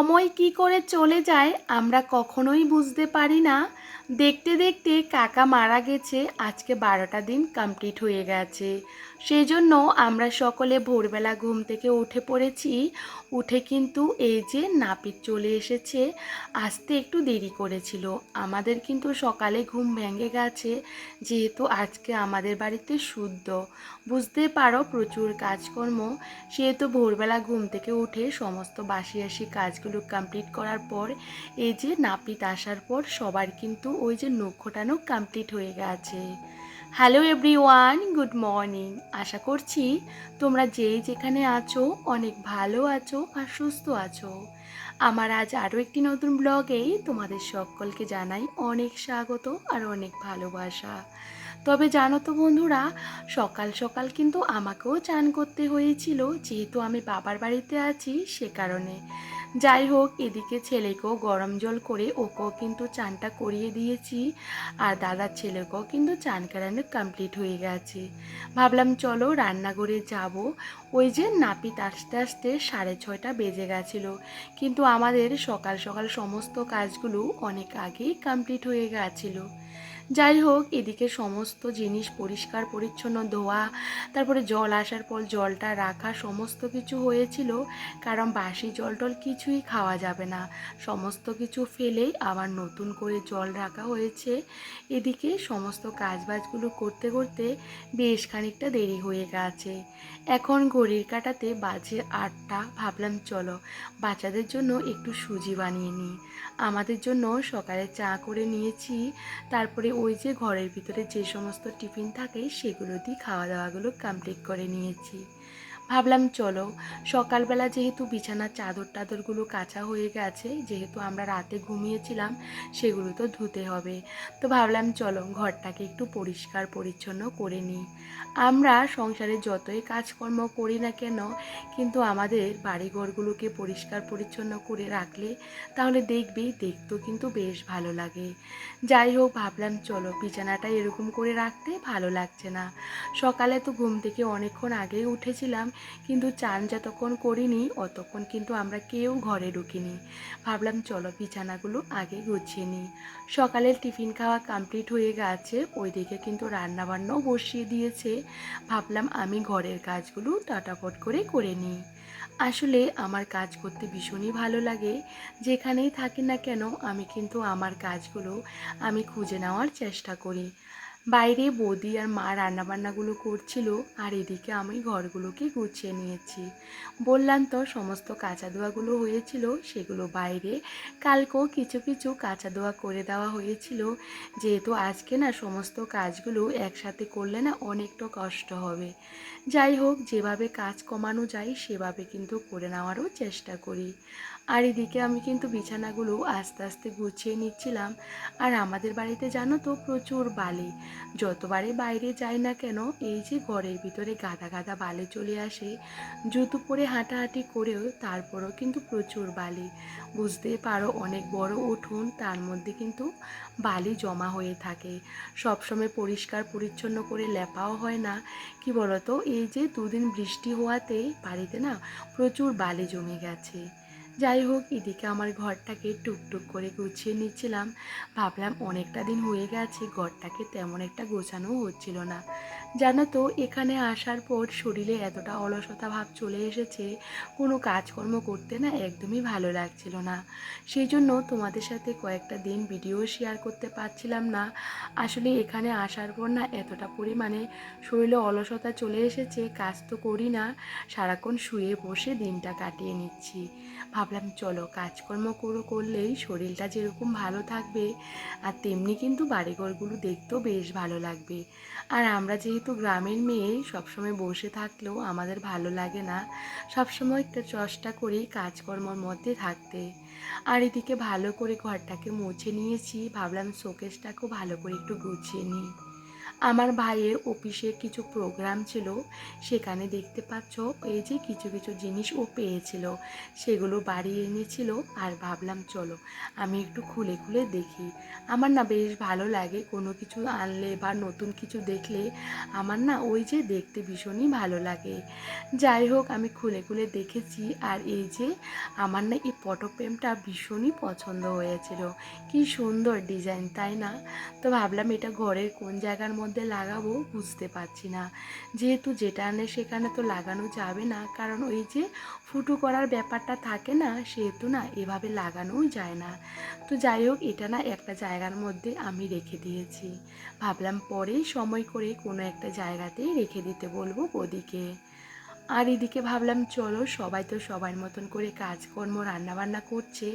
সম সময় কি করে চলে যায় আমরা কখনোই বুঝতে পারি না। দেখতে দেখতে কাকা মারা গেছে, আজকে বারোটা দিন কমপ্লিট হয়ে গেছে। সেই জন্য আমরা সকলে ভোরবেলা ঘুম থেকে উঠে পড়েছি। উঠে কিন্তু এই যে নাপিত চলে এসেছে, আসতে একটু দেরি করেছিল। আমাদের কিন্তু সকালে ঘুম ভেঙে গেছে, যেহেতু আজকে আমাদের বাড়িতে শুদ্ধ। বুঝতে পারো প্রচুর কাজকর্ম, সেহেতু ভোরবেলা ঘুম থেকে উঠে সমস্ত বাসি আসি কাজগুলো কমপ্লিট করার পর, এই যে নাপিত আসার পর সবার কিন্তু ওই যে নখ ঘোটানো কমপ্লিট হয়ে গেছে। হ্যালো এভরিওয়ান গুড মর্নিং আশা করছি তোমরা যেই যেখানে আছো অনেক ভালো আছো আর সুস্থ আছো। আমার আজ আরও একটি নতুন ব্লগেই তোমাদের সকলকে জানাই অনেক স্বাগত আর অনেক ভালোবাসা। তবে জানো তো বন্ধুরা, সকাল সকাল কিন্তু আমাকেও চান করতে হয়েছিল, যেহেতু আমি বাবার বাড়িতে আছি সে কারণে। যাই হোক, এদিকে ছেলেকেও গরম জল করে ওকেও কিন্তু চানটা করিয়ে দিয়েছি, আর দাদার ছেলেকেও কিন্তু চান করানো কমপ্লিট হয়ে গেছে। ভাবলাম চলো রান্নাঘরে যাব। ওই যে নাপিত আসতে আসতে সাড়ে ছয়টা বেজে গেছিল, কিন্তু আমাদের সকাল সকাল সমস্ত কাজগুলো অনেক আগেই কমপ্লিট হয়ে গেছিল। যাই হোক, এদিকে সমস্ত জিনিস পরিষ্কার, পরিচ্ছন্ন, ধোয়া, তারপরে জল আসার পর জলটা রাখা সমস্ত কিছু হয়েছিল, কারণ বাসি জল টল কিছুই খাওয়া যাবে না। সমস্ত কিছু ফেলেই আবার নতুন করে জল রাখা হয়েছে। এদিকে সমস্ত কাজবাজগুলো করতে করতে বেশ খানিকটা দেরি হয়ে গেছে। এখন ঘড়ির কাটাতে বাজে আটটা, ভাবলাম চলো বাচ্চাদের জন্য একটু সুজি বানিয়ে নিই। আমাদের জন্য সকালে চা করে নিয়েছি, তারপরে ওই যে ঘরের ভিতরে যে সমস্ত টিফিন থাকে সেগুলো দিয়ে খাওয়া দাওয়াগুলো কমপ্লিট করে নিয়েছি। ভাবলাম চলো, সকালবেলা যেহেতু বিছানার চাদর টাদরগুলো কাঁচা হয়ে গেছে, যেহেতু আমরা রাতে ঘুমিয়েছিলাম, সেগুলো তো ধুতে হবে। তো ভাবলাম চলো ঘরটাকে একটু পরিষ্কার পরিচ্ছন্ন করে নিই। আমরা সংসারে যতই কাজকর্ম করি না কেন, কিন্তু আমাদের বাড়িঘরগুলোকে পরিষ্কার পরিচ্ছন্ন করে রাখলে, তাহলে দেখবি দেখতেও কিন্তু বেশ ভালো লাগে। যাই হোক, ভাবলাম চলো বিছানাটা এরকম করে রাখতে ভালো লাগছে না। সকালে তো ঘুম থেকে অনেকক্ষণ আগেই উঠেছিলাম কিন্তু চান যতক্ষণ করিনি, অতক্ষণ কিন্তু আমরা কেউ ঘরে ঢুকিনি। ভাবলাম চলো বিছানাগুলো আগে গুছিয়ে নিই। সকালের টিফিন খাওয়া কমপ্লিট হয়ে গেছে, ওইদিকে কিন্তু রান্নাবান্নাও বসিয়ে দিয়েছে। ভাবলাম আমি ঘরের কাজগুলো টাটাপট করে করে নিই। আসলে আমার কাজ করতে ভীষণই ভালো লাগে। যেখানেই থাকি না কেন, আমি কিন্তু আমার কাজগুলো আমি খুঁজে নেওয়ার চেষ্টা করি। বাইরে বৌদি আর মা রান্নাবান্নাগুলো করছিল, আর এদিকে আমি ঘরগুলোকে গুছিয়ে নিয়েছি। বললাম তো সমস্ত কাঁচা দোয়াগুলো হয়েছিল, সেগুলো বাইরে। কালকেও কিছু কিছু কাঁচা দোয়া করে দেওয়া হয়েছিল। যেহেতু আজকে না সমস্ত কাজগুলো একসাথে করলে না অনেকটা কষ্ট হবে। যাই হোক, যেভাবে কাজ কমানো যায়, সেভাবে কিন্তু করে নেওয়ারও চেষ্টা করি। আর এদিকে আমি কিন্তু বিছানাগুলো আস্তে আস্তে গুছিয়ে নিচ্ছিলাম। আর আমাদের বাড়িতে জানো তো প্রচুর বালি। যতবারে বাইরে যাই না কেন, এই যে ঘরের ভিতরে গাদা গাদা বালি চলে আসে, জুতো পরে হাঁটাহাঁটি করেও তারপরও কিন্তু প্রচুর বালি। বুঝতেই পারো, অনেক বড় উঠোন, তার মধ্যে কিন্তু বালি জমা হয়ে থাকে। সবসময় পরিষ্কার পরিচ্ছন্ন করে লেপাও হয় না। কি বলতো, এই যে দুদিন বৃষ্টি হওয়াতে বাড়িতে না প্রচুর বালি জমে গেছে। যাই হোক এদিকে আমার ঘরটাকে টুকটুক করে গুছিয়ে নিচ্ছিলাম। ভাবলাম অনেকটা দিন হয়ে গেছে, ঘরটাকে তেমন একটা গোছানো হচ্ছিল না। জানো তো, এখানে আসার পর শরীরে এতটা অলসতা ভাব চলে এসেছে, কোনো কাজকর্ম করতে না একদমই ভালো লাগছিল না। সেই জন্য তোমাদের সাথে কয়েকটা দিন ভিডিও শেয়ার করতে পারছিলাম না। আসলে এখানে আসার পর না এতটা পরিমাণে শরীরে অলসতা চলে এসেছে, কাজ তো করি না, সারাক্ষণ শুয়ে বসে দিনটা কাটিয়ে নিচ্ছি। ভাবলাম, চলো, কাজকর্ম করো, করলেই শরীরটা যেরকম ভালো থাকবে, আর তেমনি কিন্তু বাড়িঘরগুলো দেখতেও বেশ ভালো লাগবে। আর আমরা যেহেতু গ্রামের মেয়ে, সবসময় বসে থাকলেও আমাদের ভালো লাগে না সবসময় একটা চেষ্টা করি কাজকর্মর মধ্যে থাকতে। আর এদিকে ভালো করে ঘরটাকে মুছে নিয়েছি, ভাবলাম শোকেসটাকেও ভালো করে একটু গুছিয়ে নিই। আমার ভাইয়ের অফিসে কিছু প্রোগ্রাম ছিল, সেখানে দেখতে পাচ্ছ এই যে কিছু কিছু জিনিস ও পেয়েছিল, সেগুলো বাড়ি এনেছিল আর ভাবলাম চলো আমি একটু খুলে খুলে দেখি। আমার না বেশ ভালো লাগে কোনো কিছু আনলে বা নতুন কিছু দেখলে আমার না ওই যে দেখতে ভীষণই ভালো লাগে। যাই হোক, আমি খুলে খুলে দেখেছি আর এই যে আমার না এই পটপ্রেমটা ভীষণই পছন্দ হয়েছিল। কি সুন্দর ডিজাইন, তাই না? তো ভাবলাম এটা ঘরের কোন জায়গার মধ্যে লাগাবো বুঝতে পারছি না। যেহেতু যেটা আনে সেখানে তো লাগানো যাবে না, কারণ ওই যে ফুটো করার ব্যাপারটা থাকে না, সেহেতু না এভাবে লাগানোও যায় না। তো যাই হোক, এটা না একটা জায়গার মধ্যে আমি রেখে দিয়েছি। ভাবলাম পরেই সময় করে কোনো একটা জায়গাতেই রেখে দিতে বলব ওদিকে আর এদিকে ভাবলাম, চলো সবাই তো সবার মতন করে কাজকর্ম, রান্নাবান্না করছে,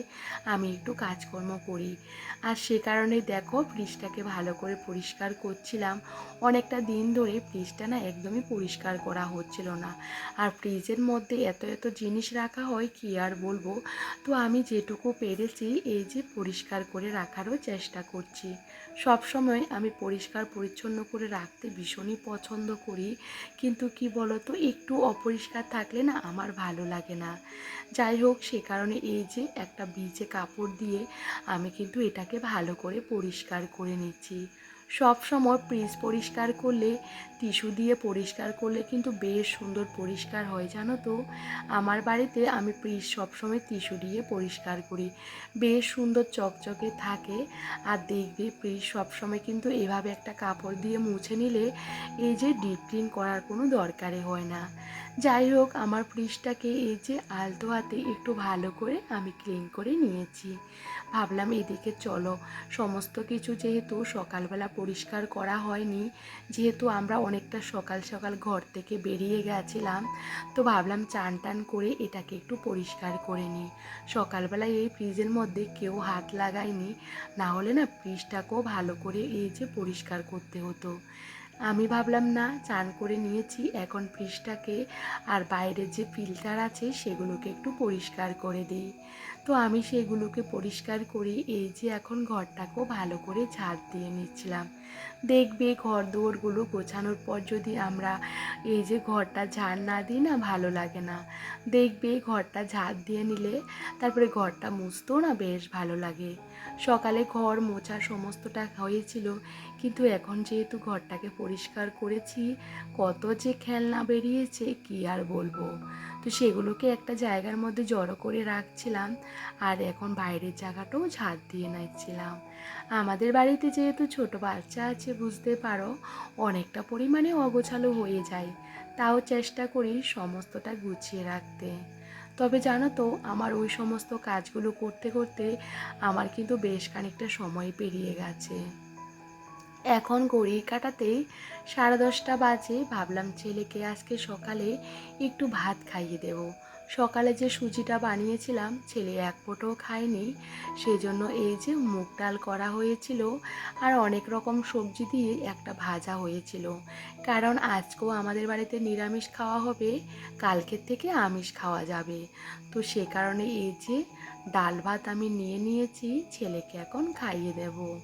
আমি একটু কাজকর্ম করি। আর সে কারণে দেখো, ফ্রিজটাকে ভালো করে পরিষ্কার করছিলাম। অনেকটা দিন ধরে ফ্রিজটা না একদমই পরিষ্কার করা হচ্ছিল না। আর ফ্রিজের মধ্যে এত এত জিনিস রাখা হয়, কি আর বলব? তো আমি যেটুকু পেরেছি, এই যে পরিষ্কার করে রাখারও চেষ্টা করছি। সব সময় আমি পরিষ্কার পরিচ্ছন্ন করে রাখতে ভীষণই পছন্দ করি। কিন্তু কি বলতো, একটু অপরিষ্কার থাকলে না আমার ভালো লাগে না। যাই হোক, সে কারণে এই যে একটা ভিজে কাপড় দিয়ে আমি কিন্তু এটাকে ভালো করে পরিষ্কার করে নিচ্ছি। সব সময় ফ্রিজ পরিষ্কার করলে টিস্যু দিয়ে পরিষ্কার করলে কিন্তু বেশ সুন্দর পরিষ্কার হয়, জানো তো? আমার বাড়িতে আমি ফ্রিজ সবসময় টিস্যু দিয়ে পরিষ্কার করি। বেশ সুন্দর চকচকে থাকে আর দেখবে ফ্রিজ সবসময় কিন্তু এভাবে একটা কাপড় দিয়ে মুছে নিলে এই যে ডিপ ক্লিন করার কোনো দরকারে হয় না। যাই হোক, আমার ফ্রিজটাকে এই যে আলতো হাতে একটু ভালো করে আমি ক্লিন করে নিয়েছি। ভাবলাম এদিকে চলো, সমস্ত কিছু যেহেতু সকালবেলা পরিষ্কার করা হয়নি, যেহেতু আমরা অনেকটা সকাল সকাল ঘর থেকে বেরিয়ে গেছিলাম, তো ভাবলাম চান টান করে এটাকে একটু পরিষ্কার করে নিই। সকালবেলায় এই ফ্রিজের মধ্যে কেউ হাত লাগায়নি, না হলে না ফ্রিজটাকেও ভালো করে এই যে পরিষ্কার করতে হতো। আমি ভাবলাম, না, চান করে নিয়েছি। এখন ফ্রিজটাকে আর বাইরের যে ফিল্টার আছে, সেগুলোকে একটু পরিষ্কার করে দিই। তো আমি সেগুলোকে পরিষ্কার করে এই যে এখন ঘরটাকেও ভালো করে ঝাড় দিয়ে নিচ্ছিলাম। দেখবে ঘর দুয়ারগুলো গোছানোর পর যদি আমরা এই যে ঘরটা ঝাড় না দিই না, ভালো লাগে না। দেখবে ঘরটা ঝাড় দিয়ে নিলে তারপরে ঘরটা মুছতেও না বেশ ভালো লাগে। সকালে ঘর মোছা সমস্তটা হয়েছিল। কিন্তু এখন যেহেতু ঘরটাকে পরিষ্কার করেছি, কত যে খেলনা বেরিয়েছে, কি আর বলব? তো সেগুলোকে একটা জায়গার মধ্যে জড়ো করে রাখছিলাম আর এখন বাইরের জায়গাটাও ঝাড় দিয়ে নিচ্ছিলাম। আমাদের বাড়িতে যেহেতু ছোট বাচ্চা আছে, বুঝতে পারো, অনেকটা পরিমাণে অগোছালো হয়ে যায়। তাও চেষ্টা করি সমস্তটা গুছিয়ে রাখতে। তবে জানো তো, আমার ওই সমস্ত কাজগুলো করতে করতে আমার কিন্তু বেশ খানিকটা সময় পেরিয়ে গেছে। এখন ঘড়ি কাটাতে সাড়ে দশটা বাজে, ভাবলাম ছেলেকে আজকে সকালে একটু ভাত খাইয়ে দেব। সকালে যে সুজিটা বানিয়েছিলাম, ছেলে এক ফোঁটাও খায়নি। সেজন্য এই যে মুগ ডাল করা হয়েছিল আর অনেক রকম সবজি দিয়ে একটা ভাজা হয়েছিল। কারণ আজকেও আমাদের বাড়িতে নিরামিষ খাওয়া হবে, কালকের থেকে আমিষ খাওয়া যাবে। তো সে কারণে এই যে ডাল ভাত আমি নিয়ে নিয়েছি, ছেলেকে এখন খাইয়ে দেবো।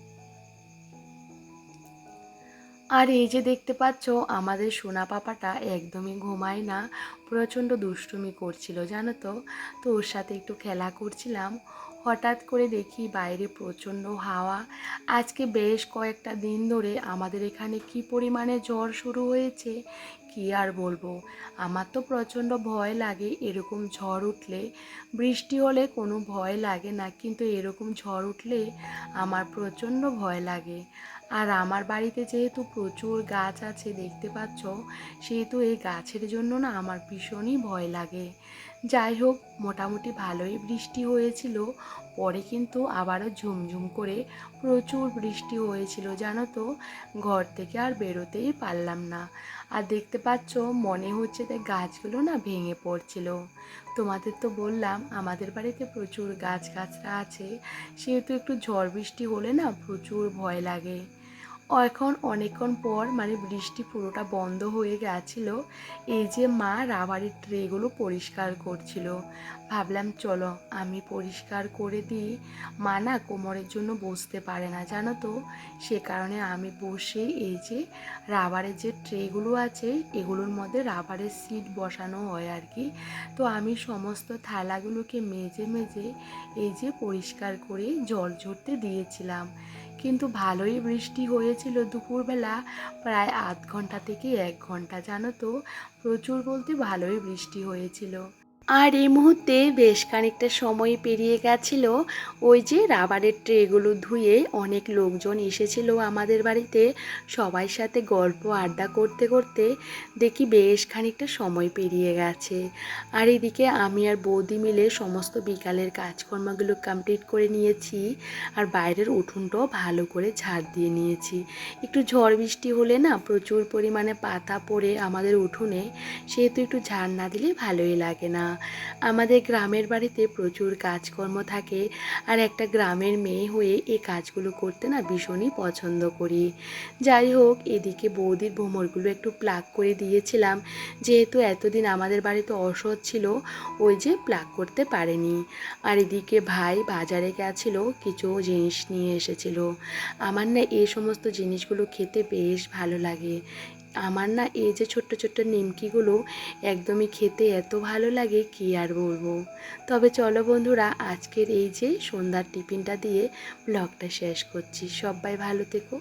আর এই যে দেখতে পাচ্ছ, আমাদের সোনা পাপাটা একদমই ঘুমায় না। প্রচণ্ড দুষ্টুমি করছিল, জানো তো? তো ওর সাথে একটু খেলা করছিলাম। হঠাৎ করে দেখি বাইরে প্রচণ্ড হাওয়া। আজকে বেশ কয়েকটা দিন ধরে আমাদের এখানে কি পরিমাণে জ্বর শুরু হয়েছে? কি আর বলব? আমার তো প্রচণ্ড ভয় লাগে এরকম ঝড় উঠলে। বৃষ্টি হলে কোনো ভয় লাগে না, কিন্তু এরকম ঝড় উঠলে আমার প্রচণ্ড ভয় লাগে। আর আমার বাড়িতে যেহেতু প্রচুর গাছ আছে দেখতে পাচ্ছ, সেহেতু এই গাছের জন্য না আমার ভীষণই ভয় লাগে। যাই হোক, মোটামুটি ভালোই বৃষ্টি হয়েছিল, পরে কিন্তু আবারও ঝুমঝুম করে প্রচুর বৃষ্টি হয়েছিল, জানো তো? ঘর থেকে আর বেরোতেই পারলাম না। আর দেখতে পাচ্ছ, মনে হচ্ছে যে গাছগুলো না ভেঙে পড়ছিল। তোমাদের তো বললাম, আমাদের বাড়িতে প্রচুর গাছ গাছরা আছে, সেহেতু একটু ঝড় বৃষ্টি হলে না প্রচুর ভয় লাগে। এখন অনেকক্ষণ পর মানে বৃষ্টি পুরোটা বন্ধ হয়ে গেছিল, এই যে মা রাবারের ট্রেগুলো পরিষ্কার করছিল। ভাবলাম, চলো, আমি পরিষ্কার করে দিই। মা না কোমরের জন্য বসতে পারে না, জানো তো? সে কারণে আমি বসে এই যে রাবারের যে ট্রেগুলো আছে, এগুলোর মধ্যে রাবারের সিট বসানো হয় আর কি। তো আমি সমস্ত থালাগুলোকে মেজে মেজে এই যে পরিষ্কার করে জল ঝরতে দিয়েছিলাম। কিন্তু ভালোই বৃষ্টি হয়েছিল দুপুরবেলা, প্রায় আধ ঘণ্টা থেকে এক ঘণ্টা জানো তো। প্রচুর বলতে ভালোই বৃষ্টি হয়েছিল। আর এই মুহূর্তে বেশ খানিকটা সময় পেরিয়ে গেছিল, ওই যে রাবারের ট্রেগুলো ধুয়ে অনেক লোকজন এসেছিল আমাদের বাড়িতে, সবাই সাথে গল্প আড্ডা করতে করতে দেখি বেশ খানিকটা সময় পেরিয়ে গেছে। আর এদিকে আমি আর বৌদি মিলে সমস্ত বিকালের কাজকর্মগুলো কমপ্লিট করে নিয়েছি, আর বাইরের উঠোনটাও ভালো করে ঝাড় দিয়ে নিয়েছি। একটু ঝড় বৃষ্টি হলে না প্রচুর পরিমাণে পাতা পড়ে আমাদের উঠোনে, সেহেতু একটু ঝাড় না দিলে ভালোই লাগে না। আমাদের গ্রামের বাড়িতে প্রচুর কাজকর্ম থাকে আর একটা গ্রামের মেয়ে হয়ে এই কাজগুলো করতে না ভীষণই পছন্দ করি। যাই হোক, এদিকে বৌদির ভ্রমরগুলো একটু প্লাগ করে দিয়েছিলাম। যেহেতু এতদিন আমাদের বাড়িতে অসৎ ছিল, ওই যে প্লাগ করতে পারেনি। আর এদিকে ভাই বাজারে গেছিল, কিছু জিনিস নিয়ে এসেছিল। আমার না এই সমস্ত জিনিসগুলো খেতে বেশ ভালো লাগে। আমার না এই যে ছোট্ট ছোট্ট নিমকিগুলো একদমই খেতে এত ভালো লাগে, কি আর বলব? তবে চলো বন্ধুরা, আজকের এই যে সন্ধ্যার টিফিনটা দিয়ে ব্লগটা শেষ করছি। সবাই ভালো থেকো।